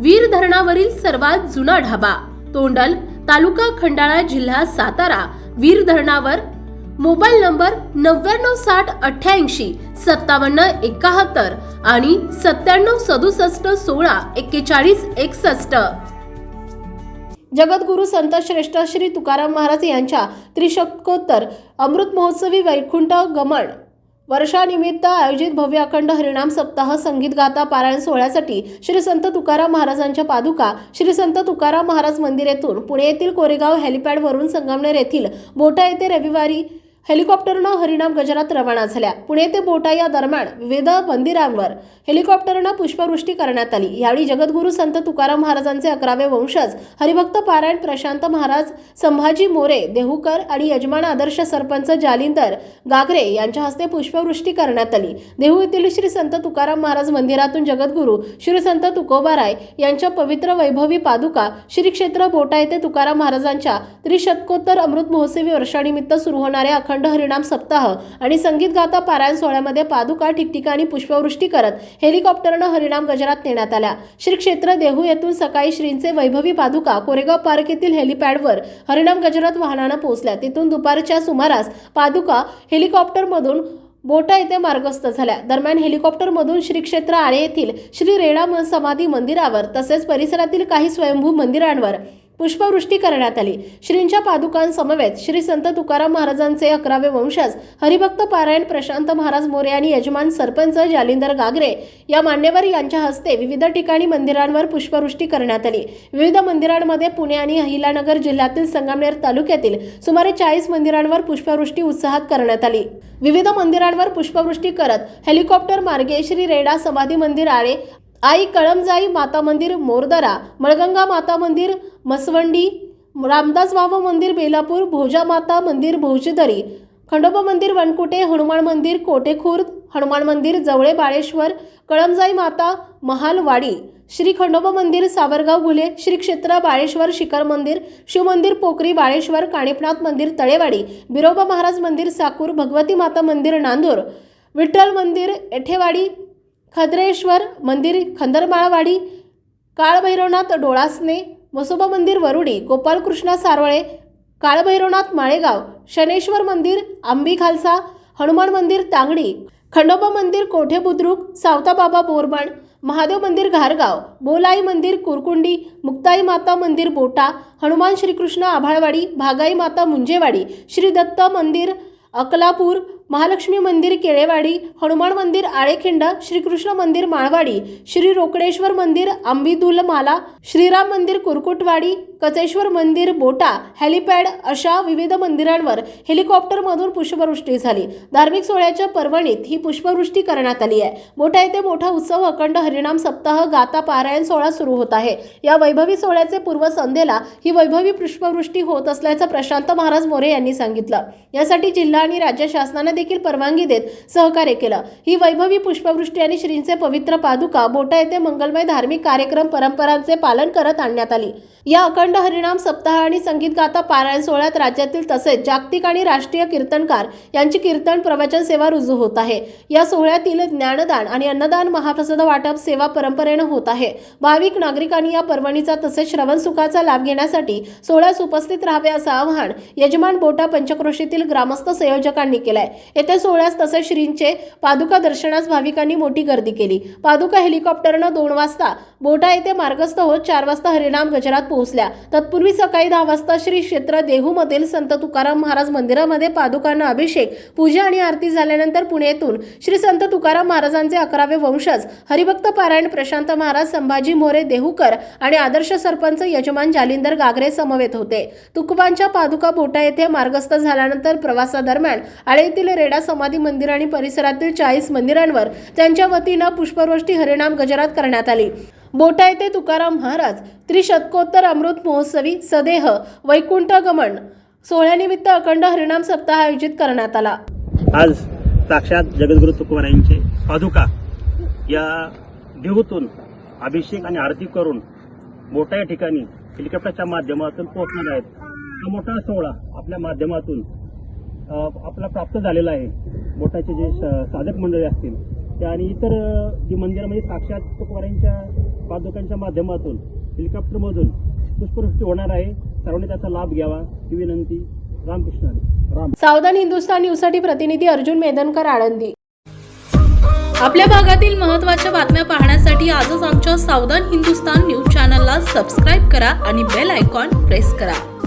वीर धरणावरील सर्वात जुना ढाबा. तोंडल तालुका खंडाळा जिल्हा सातारा. वीर धरणावर मोबाईल नंबर नव्याण्णव साठ अठ्ठ्याऐंशी सत्तावन्न एकाहत्तर आणि सत्त्याण्णव सदुसष्ट सोळा एक्केचाळीस एकसष्ट. जगद्गुरु संत श्रेष्ठ श्री तुकाराम महाराज यांच्या त्रिशतकोत्तर अमृत महोत्सवी वैकुंठ गमन वर्षानिमित्त आयोजित भव्य अखंड हरिणाम सप्ताह संगीत गाता पारायण सोहळ्यासाठी श्री संत तुकाराम महाराजांच्या पादुका श्री संत तुकाराम महाराज मंदिर येथून पुणे येथील कोरेगाव हेलिपॅडवरून संगमनेर येथील बोटा येथे रविवारी हेलिकॉप्टरनं हरिणाम गजरात रवाना झाल्या. पुणे ते बोटा या दरम्यान विविध मंदिरांवर हेलिकॉप्टरनं पुष्पवृष्टी करण्यात आली. यावेळी जगद्गुरू संत तुकाराम महाराजांचे अकरावे वंशज हरिभक्त पारायण प्रशांत महाराज संभाजी मोरे देहूकर आणि यजमान आदर्श सरपंच जालिंदर गागरे यांच्या हस्ते पुष्पवृष्टी करण्यात आली. देहू येथील श्री संत तुकाराम महाराज मंदिरातून जगद्गुरू श्री संत तुकोबाराय यांच्या पवित्र वैभवी पादुका श्री क्षेत्र बोटा येथे तुकाराम महाराजांच्या त्रिशतकोत्तर अमृत महोत्सवी वर्षानिमित्त सुरू होणाऱ्या अखंड हरिणाम सप्ताह आणि संगीत गाता पारायण सोहळ्यामध्ये पादुका ठिकठिकाणी पुष्पवृष्टी करत हेलिकॉप्टरनं हरिणाम गजरात नेण्यात आल्या. श्री क्षेत्र देहू येथून सकाळी श्रींचे वैभवी पादुका कोरेगाव पार्क येथील हेलिपॅडवर हरिणाम गजरात वाहनानं पोहोचल्या. तिथून दुपारच्या सुमारास पादुका हेलिकॉप्टरमधून बोटा येथे मार्गस्थ झाल्या. दरम्यान हेलिकॉप्टरमधून श्री क्षेत्र आळे येथील श्री रेणा समाधी मंदिरावर तसेच परिसरातील काही स्वयंभू मंदिरांवर पुष्पवृष्टी करण्यात आली. श्रींच्या पादुकांसमवेत श्री संत तुकाराम महाराजांचे अकरावे वंशज हरिभक्त पारायण प्रशांत महाराज मोरे आणि यजमान सरपंच जालिंदर गागरे या मान्यवर यांच्या हस्ते विविध ठिकाणी मंदिरांवर पुष्पवृष्टी करण्यात आली. विविध मंदिरांमध्ये पुणे आणि अहिलानगर जिल्ह्यातील संगमनेर तालुक्यातील सुमारे चाळीस मंदिरांवर पुष्पवृष्टी उत्साहात करण्यात आली. विविध मंदिरांवर पुष्पवृष्टी करत हेलिकॉप्टर मार्गे श्री रेडा समाधी मंदिर आळे आई कळमजाई माता मंदिर मोरदरा मळगंगा माता मंदिर मसवंडी रामदास बाबा मंदिर बेलापूर भोजा माता मंदिर भोजदरी खंडोबा मंदिर वनकुटे हनुमान मंदिर कोटेखुर्द हनुमान मंदिर जवळे बाळेश्वर कळमजाई माता महालवाडी श्री खंडोबा मंदिर सावरगाव घुले श्री क्षेत्र बाळेश्वर शिखर मंदिर शिवमंदिर पोखरी बाळेश्वर काणिपनाथ मंदिर तळेवाडी बिरोबा महाराज मंदिर साकूर भगवती माता मंदिर नांदूर विठ्ठल मंदिर एठेवाडी खद्रेश्वर मंदिर खंदरमाळवाडी काळभैरवनाथ डोळासने मसोबा मंदिर वरुडी गोपालकृष्णा सारवळे काळभैरवनाथ माळेगाव शनेश्वर मंदिर आंबी खालसा हनुमान मंदिर तांगडी खंडोबा मंदिर कोठे बुद्रुक सावताबाबा बोरबण महादेव मंदिर घारगाव बोलाई मंदिर कुरकुंडी मुक्ताई माता मंदिर बोटा हनुमान श्रीकृष्ण आभाळवाडी भागाई माता मुंजेवाडी श्री दत्त मंदिर अकलापूर महालक्ष्मी मंदिर केळेवाडी हनुमान मंदिर आळेखिंड श्रीकृष्ण मंदिर माळवाडी श्री रोकडेश्वर मंदिर आंबिदुलमाला श्रीराम मंदिर कुरकुटवाडी कचेश्वर मंदिर बोटा हेलिपॅड अशा विविध मंदिरांवर हेलिकॉप्टरमधून पुष्पवृष्टी झाली. धार्मिक सोहळ्याच्या पर्वणीत ही पुष्पवृष्टी करण्यात आली आहे. बोटा येथे मोठा उत्सव अखंड हरिणाम सप्ताह गाता पारायण सोहळा सुरू होत आहे. या वैभवी सोहळ्याचे पूर्वसंध्येला ही वैभवी पुष्पवृष्टी होत असल्याचं प्रशांत महाराज मोरे यांनी सांगितलं. यासाठी जिल्हा आणि राज्य शासनाने देखील परवानगी देत सहकार्य केलं. ही वैभवी पुष्पवृष्टी आणि श्रींचे पवित्र पादुका बोटा येथे मंगलमय धार्मिक कार्यक्रम परंपरांचे पालन करत आणण्यात आली. या अखंड हरिणाम सप्ताह आणि संगीत गाता पारायण सोहळ्यात राज्यातील तसेच जागतिक आणि राष्ट्रीय कीर्तनकार यांची कीर्तन प्रवचन सेवा रुजू होत आहे. या सोहळ्यातील ज्ञानदान आणि अन्नदान महाप्रसाद वाटप सेवा परंपरेनं होत आहे. भाविक नागरिकांनी या पर्वणीचा तसेच श्रवण सुखाचा लाभ घेण्यासाठी सोहळ्यास उपस्थित राहावे असं आवाहन यजमान बोटा पंचक्रोशीतील ग्रामस्थ संयोजकांनी केलंय. येत्या सोहळ्यास तसेच श्रींचे पादुका दर्शनास भाविकांनी मोठी गर्दी केली. पादुका हेलिकॉप्टरनं दोन वाजता बोटा येथे मार्गस्थ होत चार वाजता हरिनाम गजरात पोहोचल्या. तत्पूर्वी सकाळी दहा वाजता श्री क्षेत्र देहूमधील संत तुकाराम महाराज मंदिरामध्ये पादुकांना अभिषेक पूजा आणि आरती झाल्यानंतर पुण्यातून श्री संत तुकाराम महाराजांचे अकरावे वंशज हरिभक्त पारायण प्रशांत महाराज संभाजी मोरे देहूकर आणि आदर्श सरपंच यजमान जालिंदर गागरे समवेत होते. तुकोबांच्या पादुका बोटा येथे मार्गस्थ झाल्यानंतर प्रवासादरम्यान आळे येथील रेडा समाधी मंदिर आणि परिसरातील चाळीस मंदिरांवर त्यांच्या वतीनं पुष्पवृष्टी हरिणाम गजरात करण्यात आली. बोटा येथे तुकाराम महाराज त्रिशतकोत्तर अमृत महोत्सवी सदेह वैकुंठ गमन सोहळ्यानिमित्त अखंड हरिणाम सप्ताह आयोजित करण्यात आला. आज साक्षात जगद्गुरु तुकोबारायांचे पादुका या देहूतून अभिषेक आणि आरती करून मोठ्या या ठिकाणी हेलिकॉप्टरच्या माध्यमातून पोहोचणार आहेत. हा मोठा सोहळा आपल्या माध्यमातून आपला प्राप्त झालेला आहे. मोठाचे जे साधक मंडळी असतील. त्या आणि इतर जी मंदिरामध्ये साक्षात तुकोबारायांच्या पादुकांच्या माध्यमातून हेलिकॉप्टरमधून पुष्पवृष्टी होणार आहे. सर्वांनी त्याचा लाभ घ्यावा. ही विनंती रामकृष्ण हरी. राम. सावधान हिंदुस्तान न्यूजसाठी प्रतिनिधी अर्जुन मेदनकर आळंदी. आपल्या भागातील महत्त्वाच्या बातम्या पाहण्यासाठी आजच आमच्या सावधान हिंदुस्तान न्यूज चॅनलला सबस्क्राईब करा आणि बेल आयकॉन प्रेस करा.